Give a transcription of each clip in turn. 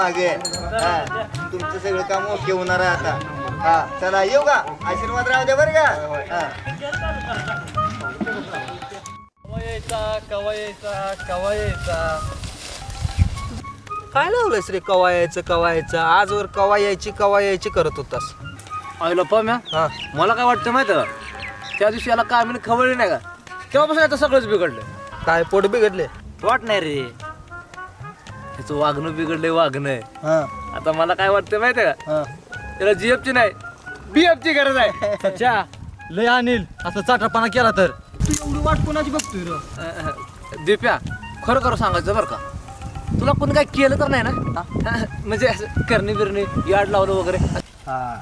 मागे. हा तुमचं सगळं काम ओके होणार आहे आता. हा चला येऊ का? आशीर्वाद राहू द्या बरं का? हा. कवा यायचा कवा यायचा कवा यायचा काय लावलंयस रे कवा यायचं कवा यायचं आजवर कवा यायची कवा यायची करत होतास. आईला पम्या हा. मला काय वाटतं माहिती का? त्या दिवशी याला काय म्हणे खवळली नाही का? तेव्हापासून आता सगळंच बिघडलं? काय पोट बिघडले? वाट नाही रे. त्याचं वागणं बिघडलंय वागणं हा. आता मला काय वाटतं माहिती का? हा. त्याला जीएफ ची नाही बीएफ ची गरज आहे. अच्छा लय अनिल असं चाटापणा केला तर. तू एवढी वाट कोणाची बघतोय र? दिप्या खरं खरं सांगायचं बरं का तुला कोणी काय केलं तर नाही ना? म्हणजे असं करणी बिरणी याड लावलं वगैरे. हा.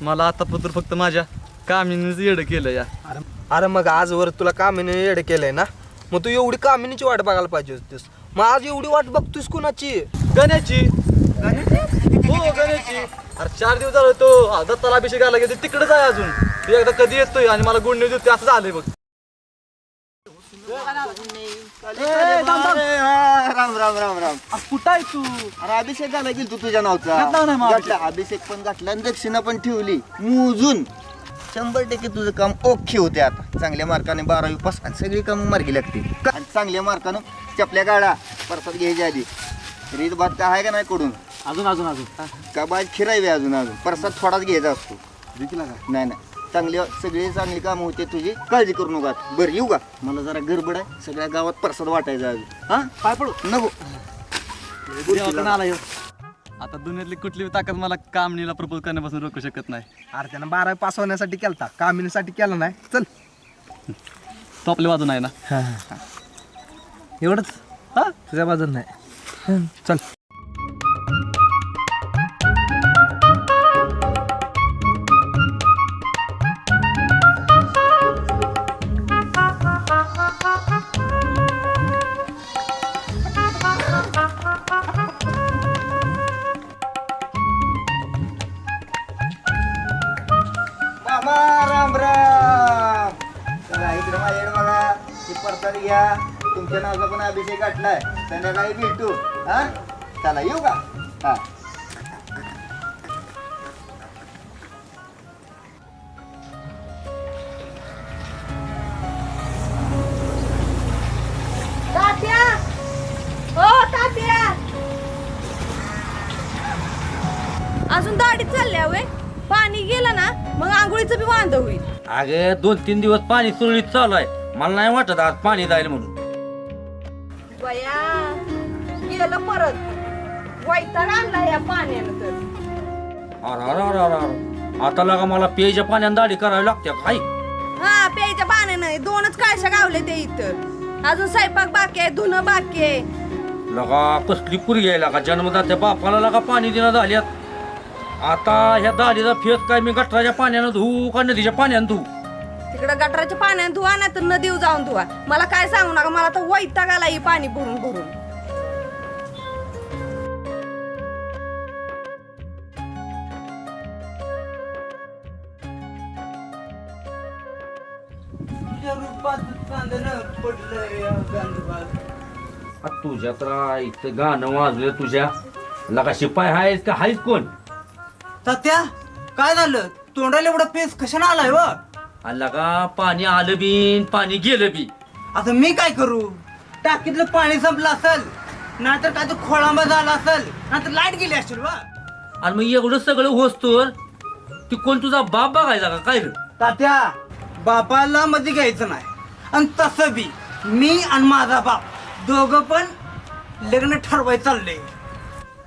मला आता पत्र फक्त माझ्या कामिनीच येडं केलं या. अरे. मग आजवर तुला कामिनी येड केलंय ना? मग तू एवढी कामिनीची वाट बघायला पाहिजे होतीस. मग आज एवढी वाट बघतोस कुणाची? गण्याची हो गण्याची अरे चार दिवस झालं तो दत्ताला अभिषेक आला गेले तिकडे जाय अजून. तू एकदा कधी येतोय आणि मला गुड न्यूज देतोय असं झालंय बघ. अरे, हा, राम राम राम राम. कुठं आहे तू? अरे अभिषेक घाला गेल तू तुझ्या नावचा. घातला नाही मग. घातला. अभिषेक पण घातला आणि दक्षिणा पण ठेवली. मोजून. शंभर टक्के तुझं काम ओके होते आता. चांगल्या मार्काने बारावी पास आणि सगळी कामं मार्गी लागतील. आणि चांगल्या मार्कानं चपल्या गाडा. परसात घ्यायच्या आधी. रीत भात का आहे का नाही कडून अजून अजून अजून. का बाज खिरावी अजून अजून. परसात थोडाच घ्यायचा असतो. नाही नाही. चांगली सगळी चांगली कामं होते तुझी. काळजी करू नका बरं येऊ का? मला जरा गडबड आहे. सगळ्या गावात परसाद वाटायचा अजून. हा? पाय पडू? नको. देवाकडून आला ह्यो. आता दुनियातली कुठली ताकद मला कामनीला प्रपोज करण्यापासून रोखू शकत नाही. अरे त्यानं बारावी पास होण्यासाठी केलता. कामिनीसाठी केला नाही. चल. तो आपल्या बाजून आहे ना? एवढंच? हा? तुझ्या बाजून नाही. चल. राम राम. चला इकडे माझ्याकडे बघा. ही परसाद घ्या तुमच्या नावाचा पण अभिषेक गाठलाय संध्याकाळी भेटू. हा? चला येऊ का? हा. तात्या! हो तात्या! अजून दाढी चालल्या वे पाणी गेलं ना मग आंघोळीचं बी वांद होईल. अगे दोन तीन दिवस पाणी सुरळीत चालू आहे. मला नाही वाटत आज पाणी जाईल म्हणून. बया गेलं परत. वैताग आणला या पाण्यानं तर. अरे अरे अरे अरे अरे. आता लगा मला पेयच्या पाण्याने दाढी करावी लागते काय हा प्यायच्या पाण्यानं दोनच काळशा गावले ते इथं. अजून स्वयंपाक बाकी आहे धुणं बाकी आहे. लगा कसली पुरी आहे लगा. जन्मदात्या बापाला लगा पाणी देणं झाल्यात आता ह्या दाढीचा फेस काय मी गटराच्या पाण्यानं धुवू का नदीच्या पाण्यानं धुवू तिकडं गटाराच्या पाण्यानं धुवा नाही तर नदीवर जाऊन धुवा. मला काय सांगू नका मला तर वैताग आला ही पाणी भरून भरून. आ, तुझ्या तर इथं गाणं वाजलं तुझ्या. लगा शिपाय हायस का हायस कोण? तात्या काय झालं? तोंडाला एवढा पेस कशाने आलाय व? आ, लगा पाणी आलं बी पाणी गेलं बी. आता मी काय करू? टाकीतलं पाणी संपलं असेल नाहीतर काय तर खोळांबा झाला असेल नाहीतर लाइट गेली असेल वा आणि मग एवढं सगळं होस्तोर ती कोण तुझा बाप बघायचा का? काय रे तात्या बापाला मध्ये घ्यायचं नाही. आणि तसं बी मी आणि माझा बाप दोघं पण लग्न ठरवाय चाललंय.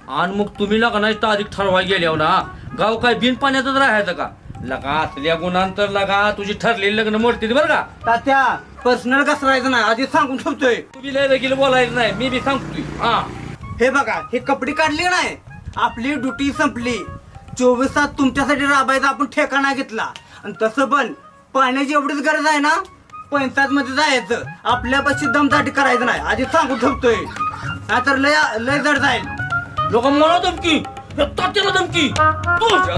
आणि मग तुम्ही लगा नाही तारीख ठरवाय गेल्यावर ना गाव काय बिन पाण्यातच राहायचं का? लगा असल्या गुणांतर लगा तुझी ठरलेली लग्न मोडते बरं का? तात्या पर्सनल कसरायचं नाही आधी सांगून ठेवतोय. तुम्ही लय लगील बोलायचं नाही मी बी सांगतोय. हा. हे बघा हे कपडे काढले नाही? आपली ड्युटी संपली. चोवीस तास तुमच्यासाठी राबायचा आपण ठेकाणा घेतला. आणि तसं पण पाण्याची एवढीच गरज आहे ना? पंचायत मध्ये जायचं आपल्यापाशी दमदाटी करायचं नाही आधी सांगून ठेवतोय. नाहीतर लय लय जड जाईल. लोक मला धमकी तात्याला धमकी. तुझ्या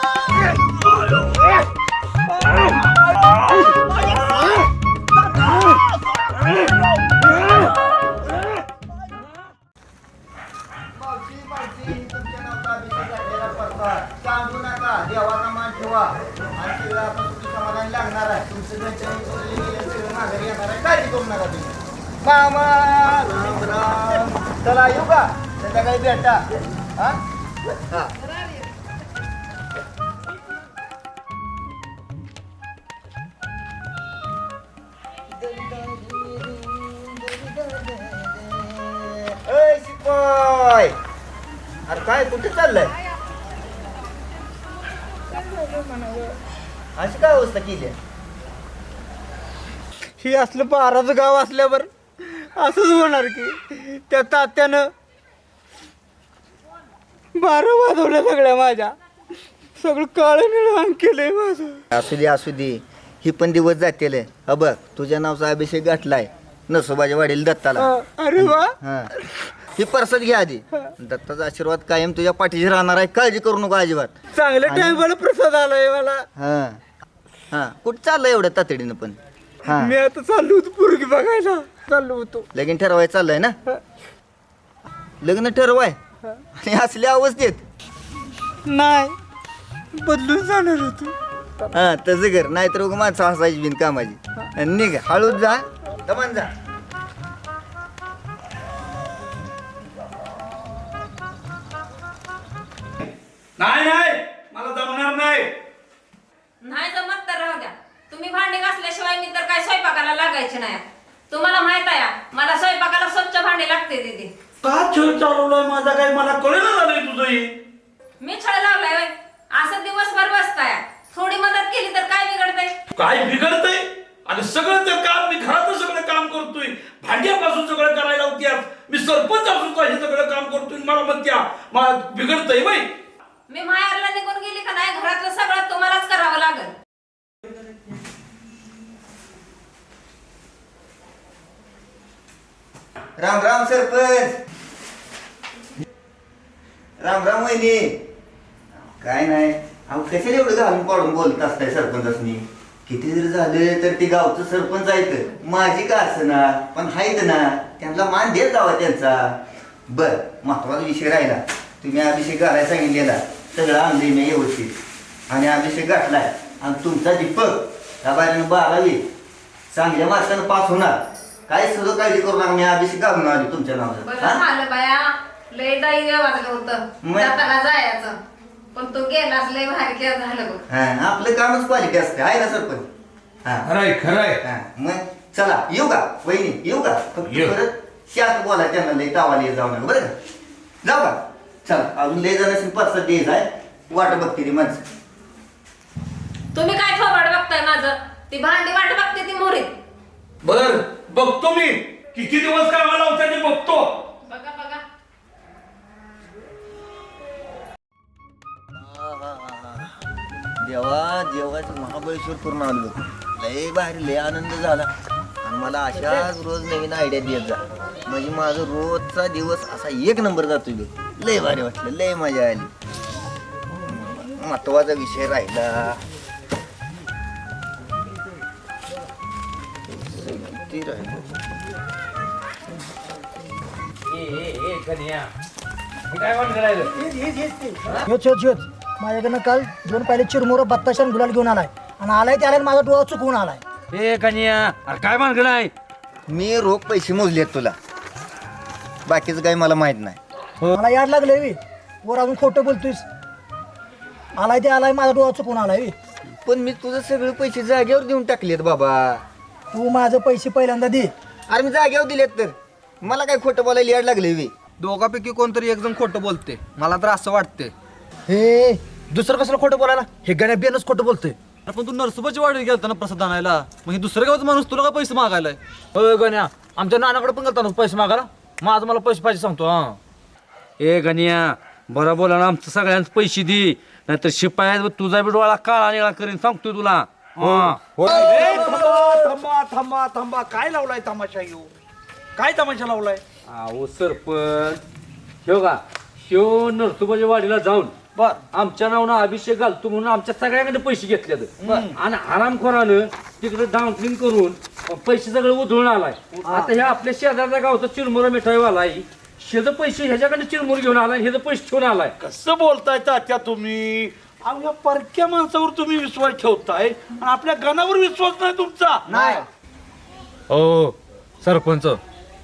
संध्याकाळी भेटा हा हा अय शिपाय अरे काय कुठे चाललंय? अशी काय अवस्था केली आहे? ही असलं बाराचं गाव असल्यावर असंच होणार की त्या तात्यानं बारा वाजवल्या सगळ्या माझ्या. सगळं काळं निळवाण केलंय माझं. असू दे असू दे ही पण दिवस जातील. हा बघ तुझ्या नावचा अभिषेक गाठलाय नसोबाच्या वाडील दत्ताला. अ, अरे वा. हा. ही परसत घ्या आधी. दत्ताचा आशीर्वाद कायम तुझ्या पाठीशी राहणार आहे. काळजी करू नको अजिबात. चांगल्या टायमाला प्रसाद आलाय मला. हा. हा. कुठं चाललंय एवढं तातडीनं पण? हा. मी आता चाललो होतो पोरगी बघायला. चाललो होतो. लगीन ठरवाय चाललंय ना? लग्न ठरवाय. आणि असल्या अवस्थेत? नाही. बदलून जाणार होतो हा तसं कर. नाहीतर उगा माणसं हसायची बिन कामाची. आणि निघ. हळूच जा. दमान जा. नाही नाही. मला जमणार नाही. नाही जमत तर राहू द्या. तुम्ही भांडी घासल्याशिवाय मी तर काय स्वयंपाकाला लागायचे नाही. तुम्हाला माहीत आहे मला स्वयंपाकाला स्वच्छ भांडी लागते दीदी. का छळ चालवलाय माझा काय मला कळेना झालंय तुझं हे मी छळ लावलाय होय. असं दिवसभर बसताय. थोडी मदत केली तर काय बिघडतंय? काय बिघडतंय? आणि सगळं ते काम मी घरातलं सगळं काम करतोय. भांड्यापासून सगळं करायला होत्या मी सरपंच असून का हे सगळं काम करतोय मला म्हणत्या मला बिघडतंय बाई मी माहेरला निघून गेली का नाही? घरातलं सगळं तुम्हालाच करावं लागेल. राम राम सरपंच. राम राम वहिनी. काय नाही. अहो कशाला एवढं घालून पाडून बोलत असताय सरपंचासनी? किती जरी झालं तर ते गावचं सरपंच आहेत. माझी का ना पण आहेत ना. त्यांना मान देत जावा त्यांचा. बर महत्त्वाचा विषय राहिला. तुम्ही अभिषेक घालायला सांगितलेला. सगळं आणलंय मी व्यवस्थित. आणि अभिषेक गाठलाय आणि तुमचा दीपक बाहेरनं बारावी. चांगल्या मार्कानं पास होणार. काय सुद्धा काळजी करू नका. मी अभिषेक घालून आली तुमच्या नावाचं लय दाई वाजलं होतं. मग? जाताना जायचं? पण तो गेलाच लय भारी झालं बघ. हा, आपलं कामच क्वालिटी असते. आहे ना सरपंच हा. खरंय खरंय. हा, मग चला येऊ का? वहिनी येऊ का? फक्त. परत शात बोला त्यांना लय तावाला जाऊ नका बरं का? जाऊ का? चला अजून लय जण परसात द्यायच आहे वाट बघते ती माणसं. तुम्ही काय थोबाड बघताय माझं? ती भांडी वाट बघते ती मोरीत. बर बघतो मी. किती दिवस काय मला होत्या ते बघतो. महाबळेश्वर करून आलो लय भारी लय आनंद झाला. आणि मला अशाच रोज नवीन आयडिया देत जा. म्हणजे माझा रोजचा दिवस असा एक नंबर जातोय बघ. लय भारी वाटलं लय मजा आली. महत्त्वाचा विषय राहिला. माझ्याकडनं काल दोन पाहिले चिरमुरं बत्ताशा आणि गुलाल घेऊन आलाय. आणि आलाय त्याला माझा डोळा चुकवून आलाय. ए कन्या अरे काय मानगड आहे? मी रोख पैसे मोजलेत तुला. बाकीचं काही मला माहीत नाही. मला याड लागलंय वी. वर अजून खोटं बोलतोयस. आलाय ते आलाय माझा डोळा चुकून आलाय वी. पण मी तुझं सगळे पैसे जागेवर देऊन टाकलेत बाबा. तू माझं पैसे पहिल्यांदा दे. अरे मी जागेवर दिलेत तर. मला काय खोटं बोलायला याड लागले वे. दोघापैकी कोणतरी एक जण खोटं बोलते मला तर असं वाटते हे दुसरं कसलं खोटं बोलायला? हे गाण्या बियानच खोटं बोलतोय. अरे पण तू नरसोबाची वाडी गेलता ना प्रसाद आणायला. मग हे दुसऱ्या गावाचा माणूस तुला काय पैसे मागायलाय? हो गण्या. आमच्या नानाकडे पण गेलता ना पैसे मागायला? माझं मला पैसे पाहिजे सांगतो हा. ए गण्या बरं बोला ना आमचं सगळ्यांचे पैसे दे. नाहीतर शिपायात तुझा बी डोळा काळा निळा करीन सांगतोय तुला. हा. थांबा थांबा थांबा थांबा काय लावलाय तमाशा येऊ काय तमाशा लावलाय? अहो सरपंच. ह्यो का ह्यो नरसोबाच्या वाडीला जाऊन बर आमच्या नावानं अभिषेक घालतो म्हणून आमच्या सगळ्याकडे पैसे घेतले आणि आरामखोरानं तिकडे डाउनक्लिंग करून पैसे सगळे उधळून आलाय. आता ह्या आपल्या शेजारच्या गावचा चिरमुरा मिठाईवाला आहे शेज पैसे ह्याच्याकडे चिरमुर घेऊन आलाय ह्याचं पैसे ठेवून आलाय. कसं बोलताय तात्या तुम्ही? अहो या परक्या माणसावर तुम्ही विश्वास ठेवताय आणि आपल्या गणावर विश्वास नाही तुमचा. नाही. हो सरपंच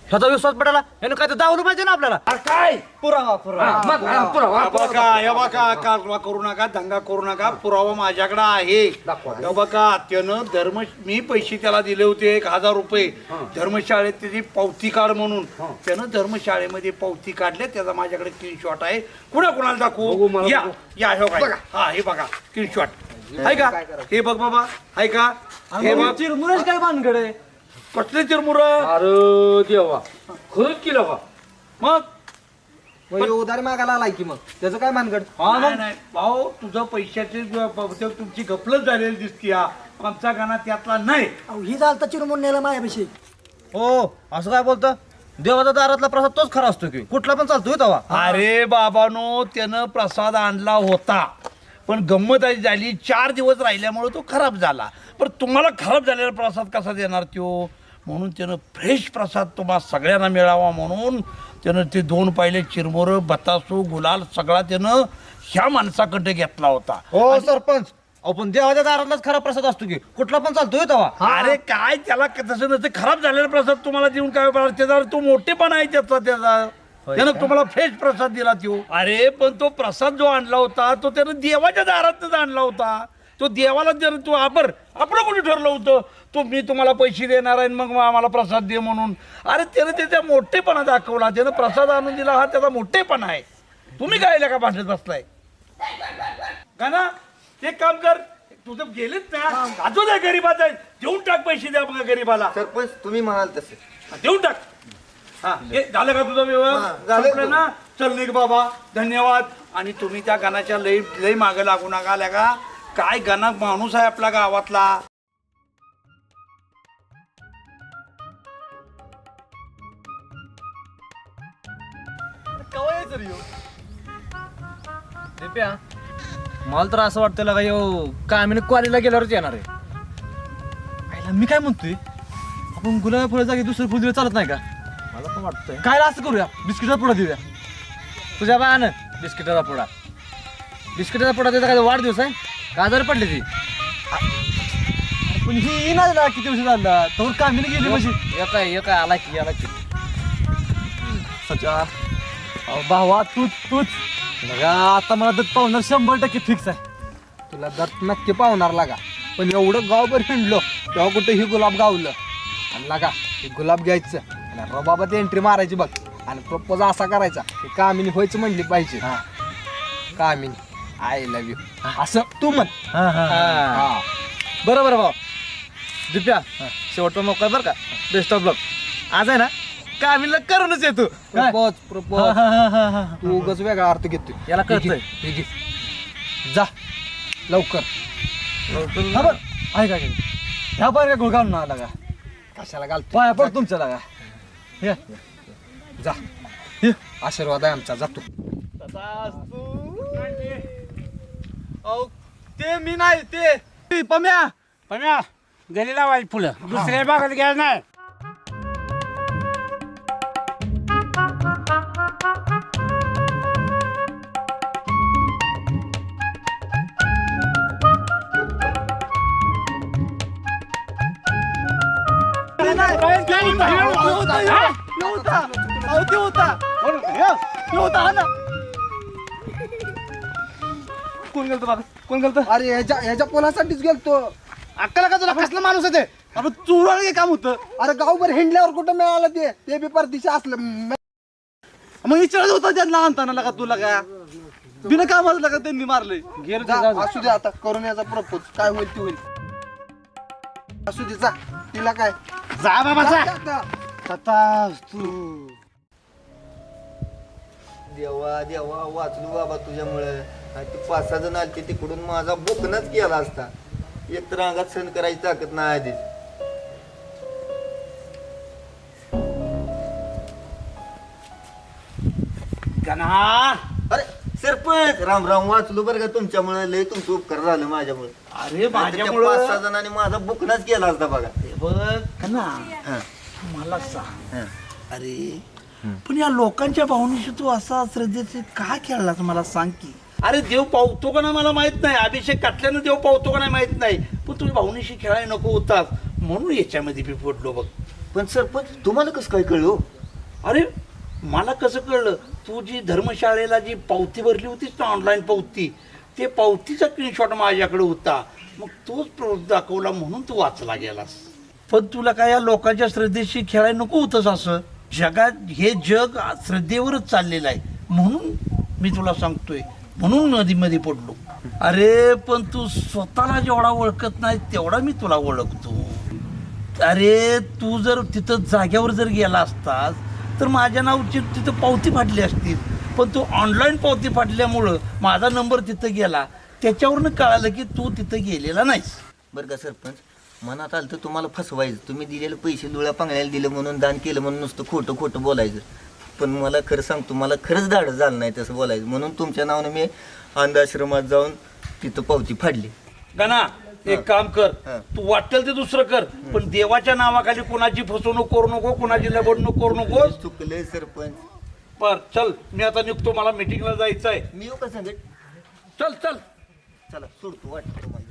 ह्याचा विश्वास पडायला यानं काय तर दावलं पाहिजे ना आपल्याला. काय? पुरावा पुरावा. हा, मग हा, पुरावा, हा पुरावा. बघा या बघा कारवा करू नका दंगा करू नका पुरावा माझ्याकडे आहे. या बघा त्यानं धर्म मी पैसे त्याला दिले होते एक हजार रुपये. धर्मशाळेत त्याची पावती काढ म्हणून. त्यानं धर्मशाळेमध्ये पावती काढले त्याचा माझ्याकडे स्क्रीनशॉट आहे. कुणा कुणाला बघू, दाखवू मला या. या हे बघा. हा हे बघा स्क्रीनशॉट आहे का? हे बघ बाबा आहे का? हे बघ. चिरमुरेश काय भानगड आहे? कसले चिरमुर अरे देवा. खरंच केलं का? मग? मग उधारी मागायला आलाय की मग? त्याचं काय मानगड नाही नाही. भाऊ तुझं पैशाचे तुमची गपलत झालेली दिसती आमचा गाणा त्यातला नाही. अहो, ही झालता चिरमून नेला माझ्यापाशी हो असं काय बोलतं? देवाचा दारातला प्रसाद तोच खरा असतो की. कुठला पण चालतोय तवा. अरे बाबानो त्यानं प्रसाद आणला होता. पण गंमत अशी झाली चार दिवस राहिल्यामुळे तो खराब झाला. पण तुम्हाला खराब झालेला प्रसाद कसा देणार तो म्हणून त्यानं फ्रेश प्रसाद तुम्हाला सगळ्यांना मिळावा म्हणून त्यानं ते दोन पाहिले चिरमोरं बतासू गुलाल सगळा त्यानं ह्या माणसाकडे घेतला होता. हो सरपंच. अहो पण देवाच्या दारातलाच खरा प्रसाद असतो की. कुठला पण चालतोय तवा अरे काय त्याला क- तसं नसतं. खराब झालेला प्रसाद तुम्हाला देऊन काय उपयोग? त्याचा तो मोठेपणा आहे त्याचा त्याचा. त्यानं तुम्हाला फ्रेश प्रसाद दिला तो. अरे पण तो प्रसाद जो आणला होता तो त्यानं देवाच्या दारातच आणला होता. तो देवाला जर तू आबर आपण कोणी ठरलं होतं? तो मी तुम्हाला पैसे देणार आहे मग आम्हाला प्रसाद दे म्हणून. अरे त्यानं त्याचा मोठेपणा दाखवला. त्यानं प्रसाद आणून दिला हा त्याचा मोठेपणा आहे. तुम्ही काय का भांडत बसलाय? का ना? ते काम कर तुझं गेलेच ना. अजून आहे गरीबाचा आहे. देऊन टाक पैसे द्या बघा गरीबाला. सरपंच तुम्ही म्हणाल तसे. देऊन टाक. हा हे झालं का तुझा व्यवहार? झालं. ना? चल निघ बाबा. धन्यवाद. आणि तुम्ही त्या गाण्याच्या लई लई मागे लागू नका आल्या का? काय गाणं माणूस आहे आपल्या गावातला? मला तर असं वाटतं का यो कामीने कॉलेजला गेल्यावरच येणार आहे. आईला मी काय म्हणतोय? आपण गुलाब फळ जागी दुसरं फुल दिलं चालत नाही का? मला पण वाटतंय. काय असं करूया? बिस्किटाचा पुडा देऊया. तुझ्या बायानं बिस्किटाचा पुडा. बिस्किटाचा पुडा त्याचा काय? वाढदिवस आहे? आजारी पडली ती. पण ही येणार ना किती वर्ष झाला? तर कामीने गेली म्हणजे. एक एक आला की आला की. सचा अहो, भावा तूच तूच. बघा आता मला तर पाहुणार शंभर टक्के फिक्स आहे. तुला दर नक्की पावणार लागा. पण एवढं गावभर हिंडलो तेव्हा कुठं ही गुलाब गावलं. आणि लागा हे गुलाब घ्यायचं. आणि रबाबात एंट्री मारायची बघ. आणि प्रपोज असा करायचा की कामिनी व्हायचं म्हणली पाहिजे. कामिनी. आय लव्ह यू असं तू म्हण. हा. बरं बरं भाऊ. दिप्या शेवटचा मौका आहे बरं का? बेस्ट ऑफ लक आज आहे ना कामीला करूनच येतो प्रपोज प्रपोज तू उगाच वेगळा अर्थ घेतोय. याला हे घे, कळतंय. हे घे. जा. लवकर. हा बरं. आहे का ह्या पार काय घालून आला का? कशाला घालतो पाया पड तुमच्या लागा. हे जा. आशीर्वाद आहे आमचा. जातो ते मी नाही ते पम्या! पम्या गली लावायची फुलं. दुसऱ्या भागात घ्या नाही. कोण गेलतो बाबा कोण गेलतो? अरे ह्याच्या ह्याच्या पोलासाठीच गेलतो. अक्काला का तुला? कसला माणूस आहे ते? आपण चुराळ हे काम होतं. अरे गावभर हिंडल्यावर कुठं मिळालं ते? ते बी परदेशी असलं. म- मग विचारत होता त्यांना आणताना का तुला का? बिना कामाला का त्यांनी मारले जा, असू दे आता करून याचा प्रपोज. काय होईल ते होईल. असू दे जा. तिला काय? जा बाबा जा. देवा देवा वाचलो बाबा तुझ्यामुळे. ती पाच सहा जण आलते तिकडून माझा बुकनच गेला असता. एक तर अंगात सण करायची ताकद नाही आधीच. अरे सरपंच! राम वाचलो बरं का तुमच्यामुळे. लय तुमचं उपकार झालं माझ्यामुळे. अरे माझ्यामुळे? पाच सहा जणांनी माझा बुकनच गेला असता बघा. हे बघ मला सांग. अरे पण या लोकांच्या भावनेशी तू असा श्रद्धेचे का खेळलास? मला सांग की. अरे देव पावतो का नाही मला माहीत नाही. अभिषेक काटल्यानं देव पावतो का नाही माहीत नाही. पण तुम्ही भावनेशी खेळायला नको होतात. म्हणून याच्यामध्ये मी पडलो बघ. पण सरपंच तुम्हाला कसं काय कळलं हो? अरे मला कसं कळलं? तू जी धर्मशाळेला जी पावती भरली होतीस ना ऑनलाईन पावती ते पावतीचा स्क्रीनशॉट माझ्याकडे होता. मग तोच प्रूफ दाखवला म्हणून तू वाचला गेलास. पण तुला काय या लोकांच्या श्रद्धेशी खेळायला नको होतंस असं? जगात हे जग श्रद्धेवरच चाललेलं आहे. म्हणून मी तुला सांगतोय. म्हणून नदीमध्ये पडलो. अरे पण तू स्वतःला जेवढा ओळखत नाही तेवढा मी तुला ओळखतो. अरे तू जर तिथं जाग्यावर जर गेला असतास तर माझ्या नावची तिथं पावती फाटली असती. पण तू ऑनलाईन पावती फाटल्यामुळं माझा नंबर तिथं गेला. त्याच्यावरनं कळालं की तू तिथं गेलेला नाहीस. बरं का सरपंच? मनात आलं तर तुम्हाला फसवायचं. तुम्ही दिलेले पैसे डोळ्या पांगळ्याला दिलं म्हणून दान केलं म्हणून नुसतं खोटं खोटं बोलायचं. पण मला खरं सांगतो मला खरंच धाडस झालं नाही तसं बोलायचं. म्हणून तुमच्या नावानं मी अंधाश्रमात जाऊन तिथं पावती फाडली. गणा एक काम कर. हा. तू वाटेल ते दुसरं कर. पण देवाच्या नावाखाली कोणाची फसवणूक करू नको कोणाची लबडणूक करू नको. चुकलंय सरपंच. बर चल. मी आता निघतो मला मिटिंगला जायचं आहे मी येऊ का सांगत चल चल. चला सोडतो वाटतं तुम्हाला.